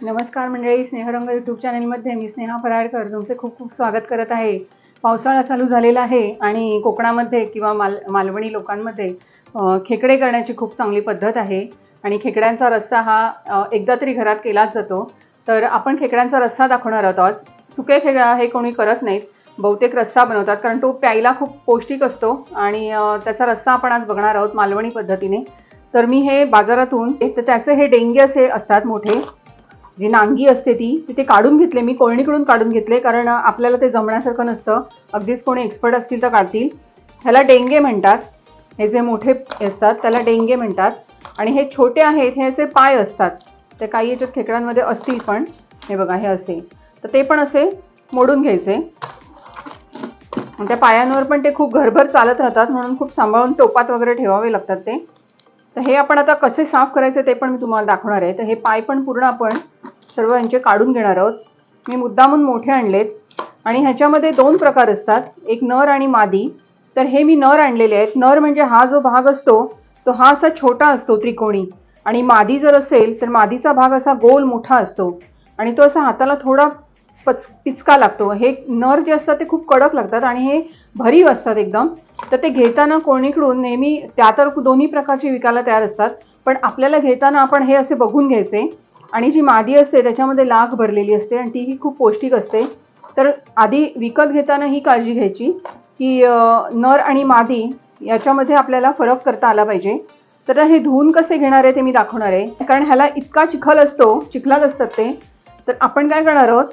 नमस्कार मंडळी स्नेहरंग यूट्यूब चॅनलमध्ये मी स्नेहा फराडकर तुमचे खूप खूप स्वागत करत आहे. पावसाळा चालू झालेला आहे आणि कोकणामध्ये किंवा माल मालवणी लोकांमध्ये खेकडे करण्याची खूप चांगली पद्धत आहे. आणि खेकड्यांचा रस्सा हा एकदा तरी घरात केलाच जातो. तर आपण खेकड्यांचा रस्सा दाखवणार आहोत आज. सुके खेकडा हे कोणी करत नाहीत. बहुतेक रस्सा बनवतात कारण तो प्यायला खूप पौष्टिक असतो आणि त्याचा रस्सा आपण आज बघणार आहोत मालवणी पद्धतीने. तर मी हे बाजारातून तर त्याचे हे डेंगे असे असतात मोठे जी नांगी असते ती तिथे काढून घेतले. मी कोळणीकडून काढून घेतले कारण आपल्याला ते जमण्यासारखं नसतं. अगदीच कोणी एक्सपर्ट असतील तर काढतील. ह्याला डेंगे म्हणतात. हे जे मोठे असतात त्याला डेंगे म्हणतात. आणि हे छोटे आहेत हे ह्याचे पाय असतात ते काही याच्यात खेकड्यांमध्ये असतील पण. हे बघा हे असे. तर ते पण असे मोडून घ्यायचे. त्या पायांवर पण ते खूप घरभर चालत राहतात म्हणून खूप सांभाळून टोपात वगैरे ठेवावे लागतात ते. तर हे आपण आता कसे साफ करायचे ते पण मी तुम्हाला दाखवणार आहे. तर हे पाय पण पूर्ण आपण सर्व यांचे काढून घेणार आहोत. मी मुद्दामून मोठे आणलेत. आणि ह्याच्यामध्ये दोन प्रकार असतात. एक नर आणि मादी. तर हे मी नर आणलेले आहेत. नर म्हणजे हा जो भाग असतो तो हा असा छोटा असतो त्रिकोणी. आणि मादी जर असेल तर मादीचा भाग असा गोल मोठा असतो. आणि तो असा हाताला थोडा पच पिचका लागतो. हे नर जे असतात ते खूप कडक लागतात आणि हे भरीव असतात एकदम. तर ते घेताना कोणीकडून नेहमी त्या तर दोन्ही प्रकारची विकायला तयार असतात. पण आपल्याला घेताना आपण हे असे बघून घ्यायचे. आणि जी मादी असते त्याच्यामध्ये लाख भरलेली असते आणि तीही खूप पौष्टिक असते. तर आधी विकत घेताना ही काळजी घ्यायची की नर आणि मादी याच्यामध्ये आपल्याला फरक करता आला पाहिजे. तर हे धुवून कसे घेणार आहे ते मी दाखवणार आहे. कारण ह्याला इतका चिखल असतो चिखलात असतात ते. तर आपण काय करणार आहोत?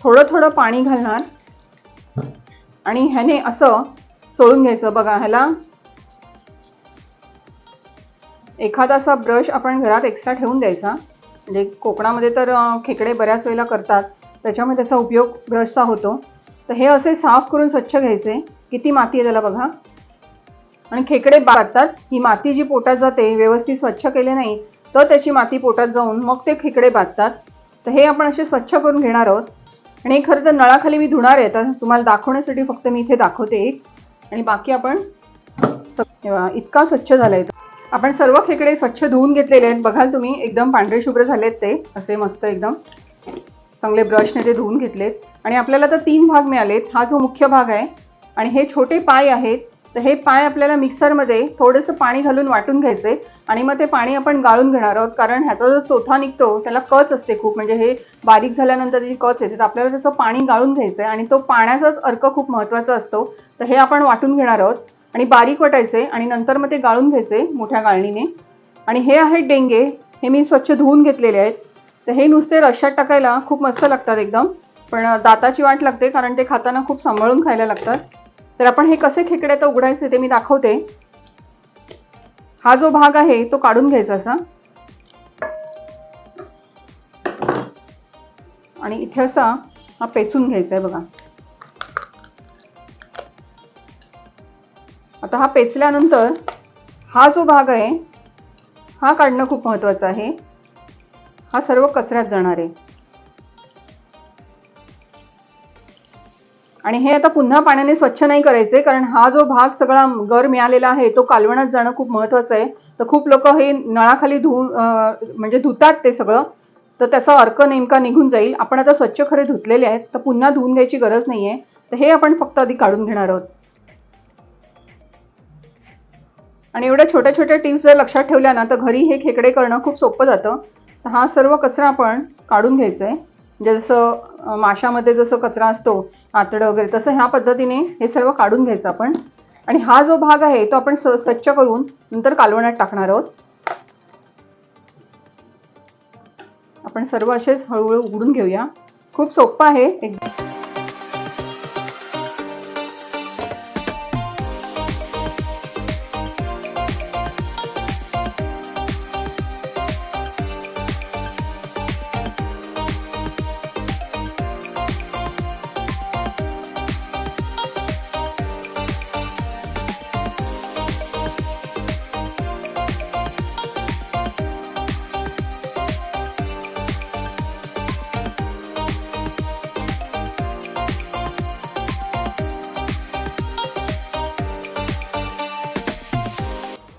थोडं थोडं पाणी घालणार. आणि ह्याने असं चोळून घ्यायचं. बघा ह्याला एखादा असा ब्रश आपण घरात एक्स्ट्रा ठेवून द्यायचा. म्हणजे कोकणामध्ये तर खेकडे बऱ्याच वेळेला करतात. त्याच्यामुळे त्याचा उपयोग ब्रशचा होतो. तर हे असे साफ करून स्वच्छ घ्यायचे. किती माती आहे त्याला बघा. आणि खेकडे बांधतात. ही माती जी पोटात जाते व्यवस्थित स्वच्छ केले नाही तर त्याची माती पोटात जाऊन मग ते खेकडे बांधतात. तर हे आपण असे स्वच्छ करून घेणार आहोत. आणि हे खरं तर नळाखाली मी धुणार आहे. तर तुम्हाला दाखवण्यासाठी फक्त मी इथे दाखवते एक. आणि बाकी आपण स- इतका स्वच्छ झाला आहे आपण सर्व खेकडे स्वच्छ धुवून घेतलेले आहेत. बघाल तुम्ही एकदम पांढरे शुभ्र झालेत ते. असे मस्त एकदम चांगले ब्रशने ते धुवून घेतलेत. आणि आपल्याला तर तीन भाग मिळालेत. हा जो मुख्य भाग आहे आणि हे छोटे पाय आहेत तर हे पाय आपल्याला मिक्सरमध्ये थोडंसं पाणी घालून वाटून घ्यायचे आणि मग ते पाणी आपण गाळून घेणार आहोत. कारण ह्याचा जो चोथा निघतो त्याला कच असते खूप. म्हणजे हे बारीक झाल्यानंतर त्याची कच येते तर आपल्याला त्याचं पाणी गाळून घ्यायचं आहे आणि तो पाण्याचाच अर्क खूप महत्त्वाचा असतो. तर हे आपण वाटून घेणार आहोत. आणि बारीक वाटायचे आणि नंतर मग ते गाळून घ्यायचे मोठ्या गाळणीने. आणि हे आहेत डेंगे हे मी स्वच्छ धुवून घेतलेले आहेत. तर हे नुसते रश्यात टाकायला खूप मस्त लागतात एकदम. पण दाताची वाट लागते कारण ते खाताना खूप सांभाळून खायला लागतात. तर आपण हे कसे खेकडे तर उघडायचे ते मी दाखवते. हा जो भाग आहे तो काढून घ्यायचा असा. आणि इथे असा हा पेचून घ्यायचा आहे बघा. आता हा पेचल्यानंतर हा जो भाग आहे हा काढणं खूप महत्त्वाचं आहे. हा सर्व कचऱ्यात जाणार आहे. आणि हे आता पुन्हा पाण्याने स्वच्छ नाही करायचे कारण हा जो भाग सगळा गर मिळालेला आहे तो कालवणात जाणं खूप महत्त्वाचं आहे. तर खूप लोक हे नळाखाली धुवून म्हणजे धुतात ते सगळं. तर त्याचा अर्क नेमका निघून जाईल. आपण आता स्वच्छ खरे धुतलेले आहेत तर पुन्हा धुवून घ्यायची गरज नाही आहे तर हे आपण फक्त आधी काढून घेणार आहोत. आणि एवढ्या छोट्या छोट्या टिप्स जर लक्षात ठेवल्या ना तर घरी हे खेकडे करणं खूप सोपं जातं. तर हा सर्व कचरा आपण काढून घ्यायचा आहे म्हणजे जसं माशामध्ये जसं कचरा असतो आतडं वगैरे तसं ह्या पद्धतीने हे सर्व काढून घ्यायचं आपण. आणि हा जो भाग आहे तो आपण स- स्वच्छ करून नंतर कालवण्यात टाकणार आहोत. आपण सर्व असेच हळूहळू उघडून घेऊया. खूप सोपं आहे. एकदम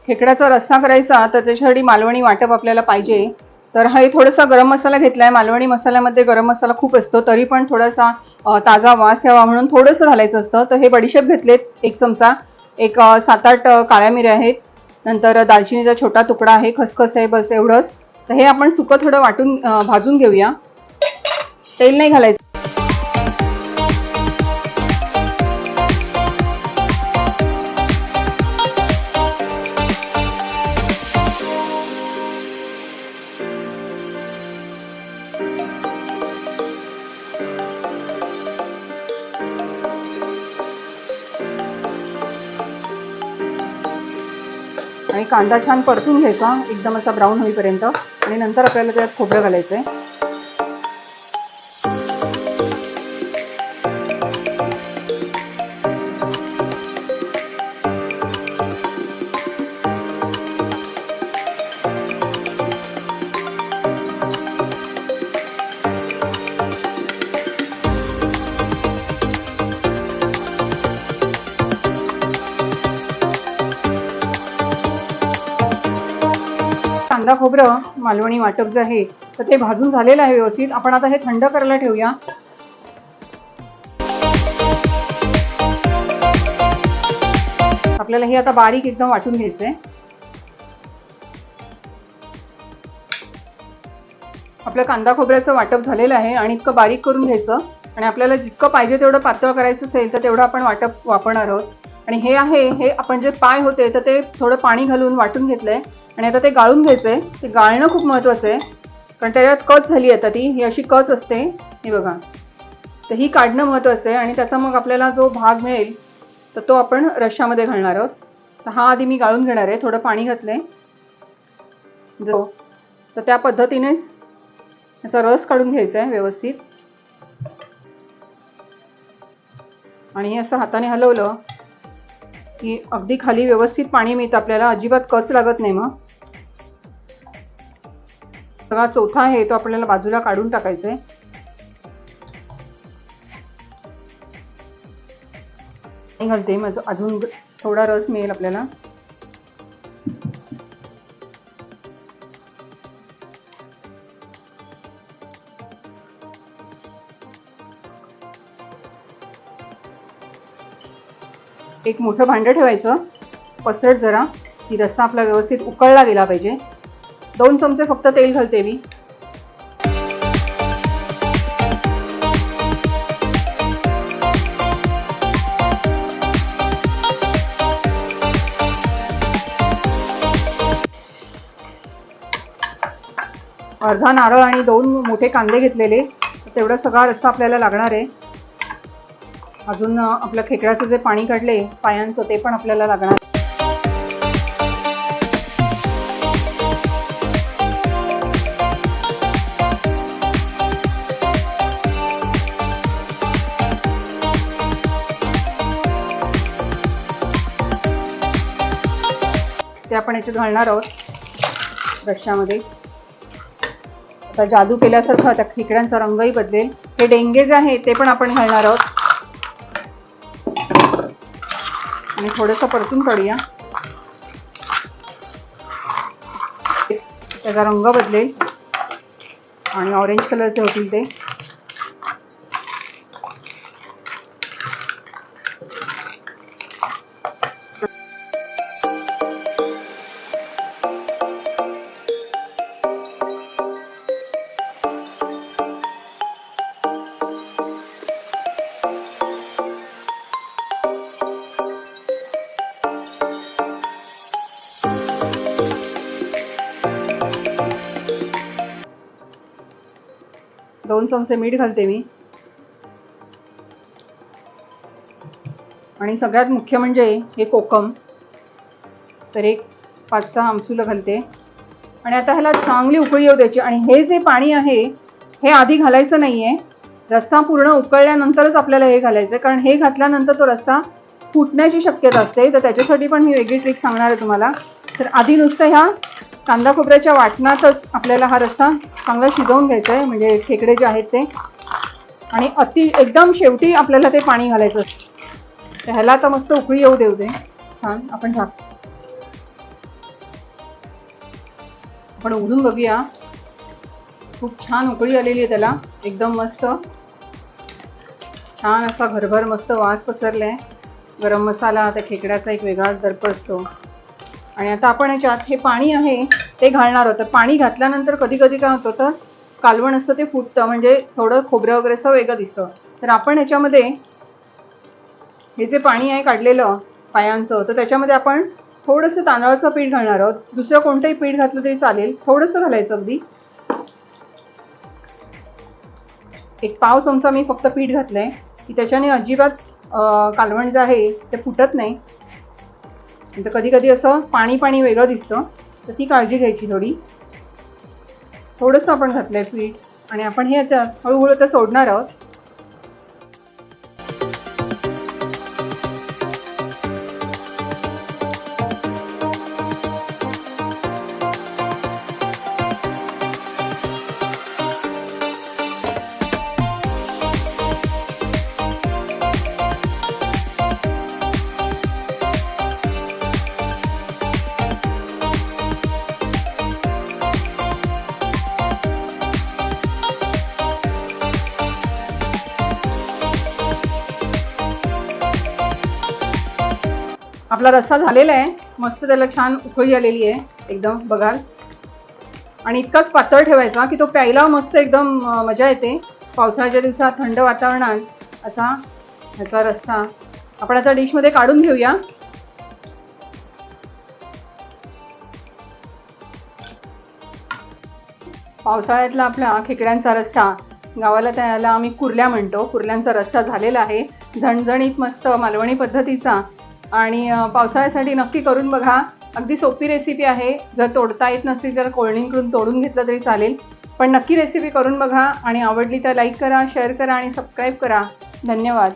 खेकड्याचा रस्सा करायचा तर त्याच्यासाठी मालवणी वाटप आपल्याला पाहिजे. तर हे थोडासा गरम मसाला घेतला आहे मालवणी मसाल्यामध्ये गरम मसाला खूप असतो तरी पण थोडासा ताजा वास यावा म्हणून थोडंसं घालायचं असतं. तर हे बडीशेप घेतलेत एक चमचा. एक सात आठ काळ्या मिऱ्या आहेत. नंतर दालचिनीचा छोटा तुकडा आहे खसखस आहे बस एवढंच. तर हे आपण सुकं थोडं वाटून भाजून घेऊया. तेल नाही घालायचं. आणि कांदा छान परतून घ्यायचा. एकदम असा ब्राऊन होईपर्यंत. आणि नंतर आपल्याला त्यात खोबरं घालायचं आहे कांदा खोबरं मालवणी वाटप जे आहे तर ते भाजून झालेलं आहे व्यवस्थित. आपण आता हे थंड करायला ठेवूया. आपल्याला हे आता बारीक एकदम वाटून घ्यायचंय. आपलं कांदा खोबऱ्याचं वाटप झालेलं आहे आणि इतकं बारीक करून घ्यायचं. आणि आपल्याला जितकं पाहिजे तेवढं पातळ करायचं असेल तर तेवढं आपण वाटप वापरणार आहोत. आणि हे आहे हे आपण जे पाय होते तर ते थोडं पाणी घालून वाटून घेतलंय. आणि आता ते गाळून घ्यायचं आहे ते गाळणं खूप महत्त्वाचं आहे. कारण त्याच्यात कच झाली आता ती. ही अशी कच असते. हे बघा. तर ही काढणं महत्त्वाचं आहे. आणि त्याचा मग आपल्याला जो भाग मिळेल तर तो आपण रश्श्यामध्ये घालणार आहोत. तर हा आधी मी गाळून घेणार आहे. थोडं पाणी घातलंय. जो तर त्या पद्धतीनेच याचा रस काढून घ्यायचा आहे व्यवस्थित. आणि असं हाताने हलवलं की अगदी खाली व्यवस्थित पाणी मिळतं. आपल्याला अजिबात कच लागत नाही मग. सगळा चौथा आहे तो आपल्याला बाजूला काढून टाकायचा आहे. घालते माझं अजून थोडा रस मिळेल आपल्याला. एक मोठं भांडं ठेवायचं. पसरट जरा. की रस्सा आपला व्यवस्थित उकळला गेला पाहिजे. दोन चमचे फक्त तेल घालते मी. अर्धा नारळ आणि दोन मोठे कांदे घेतलेले. तेवढा सगळा रस्सा आपल्याला लागणार आहे. अजून आपलं खेकड्याचं जे पाणी काढले पायांचं ते पण आपल्याला लागणार आपण याच्यात घालणार आहोत रश्श्यामध्ये आता जादू केल्यासारखं आता खेकड्यांचा रंगही बदलेल. हे डेंगे जे आहे ते पण आपण घालणार आहोत. आणि थोडंसं परतून काढूया. त्याचा रंग बदलेल. आणि ऑरेंज कलरचे होतील ते. दोन चमचे मीठ घालते मी. आणि सगळ्यात मुख्य म्हणजे हे कोकम. तर एक पाच सहा आमसुलं घालते. आणि आता ह्याला चांगली उकळी येऊ द्यायची. आणि हे जे पाणी आहे हे आधी घालायचं नाही आहे रस्सा पूर्ण उकळल्यानंतरच आपल्याला हे घालायचं आहे कारण हे घातल्यानंतर तो रस्सा फुटण्याची शक्यता असते. तर त्याच्यासाठी पण मी वेगळी ट्रिक सांगणार आहे तुम्हाला. तर आधी नुसतं ह्या कांदा खोबऱ्याच्या वाटणातच आपल्याला हा रस्सा चांगला शिजवून घ्यायचा आहे. म्हणजे खेकडे जे आहेत ते. आणि अति एकदम शेवटी आपल्याला ते पाणी घालायचं तर ह्याला आता मस्त उकळी येऊ देऊ दे. छान आपण झाक. आपण उघडून बघूया. खूप छान उकळी आलेली आहे त्याला. एकदम मस्त. छान असा घरभर मस्त वास पसरला आहे गरम मसाला त्या खेकड्याचा एक वेगळाच दर्प असतो. आणि आता आपण याच्यात हे पाणी आहे ते घालणार होतं पाणी घातल्यानंतर कधी कधी काय होतं तर कालवण असतं ते फुटतं. म्हणजे थोडं खोबरं वगैरे असं वेगळं दिसतं. तर आपण याच्यामध्ये हे जे पाणी आहे काढलेलं पायांचं तर त्याच्यामध्ये आपण थोडंसं तांदळाचं पीठ घालणार आहोत. दुसरं कोणतंही पीठ घातलं तरी चालेल. थोडंसं घालायचं अगदी. एक पाव चमचा मी फक्त पीठ घातलं आहे की त्याच्याने अजिबात कालवण जे आहे ते फुटत नाही. तर कधी कधी असं पाणी पाणी वेगळं दिसतं. तर ती काळजी घ्यायची थोडी. थोडंसं आपण घातलंय पीठ आणि आपण हे आता हळूहळू आता सोडणार आहोत. आपला रस्सा झालेला आहे. मस्त त्याला छान उकळी आलेली आहे. एकदम बघाल. आणि इतकाच पातळ ठेवायचा की तो प्यायला मस्त एकदम मजा येते. पावसाळ्याच्या दिवसात थंड वातावरणात असा ह्याचा रस्सा आपण आता डिशमध्ये काढून घेऊया. पावसाळ्यातला आपला खेकड्यांचा रस्सा गावाला त्याला आम्ही कुर्ल्या म्हणतो. कुर्ल्यांचा रस्सा झालेला आहे. झणझणीत मस्त मालवणी पद्धतीचा आणि पावसाळ्यासाठी नक्की करून बघा. अगदी सोपी रेसिपी आहे. जर तोडता येत नसली तर कोळणीकडून तोडून घेतलं तरी चालेल. पण नक्की रेसिपी करून बघा आणि आवडली तर लाईक करा शेअर करा आणि सबस्क्राईब करा. धन्यवाद.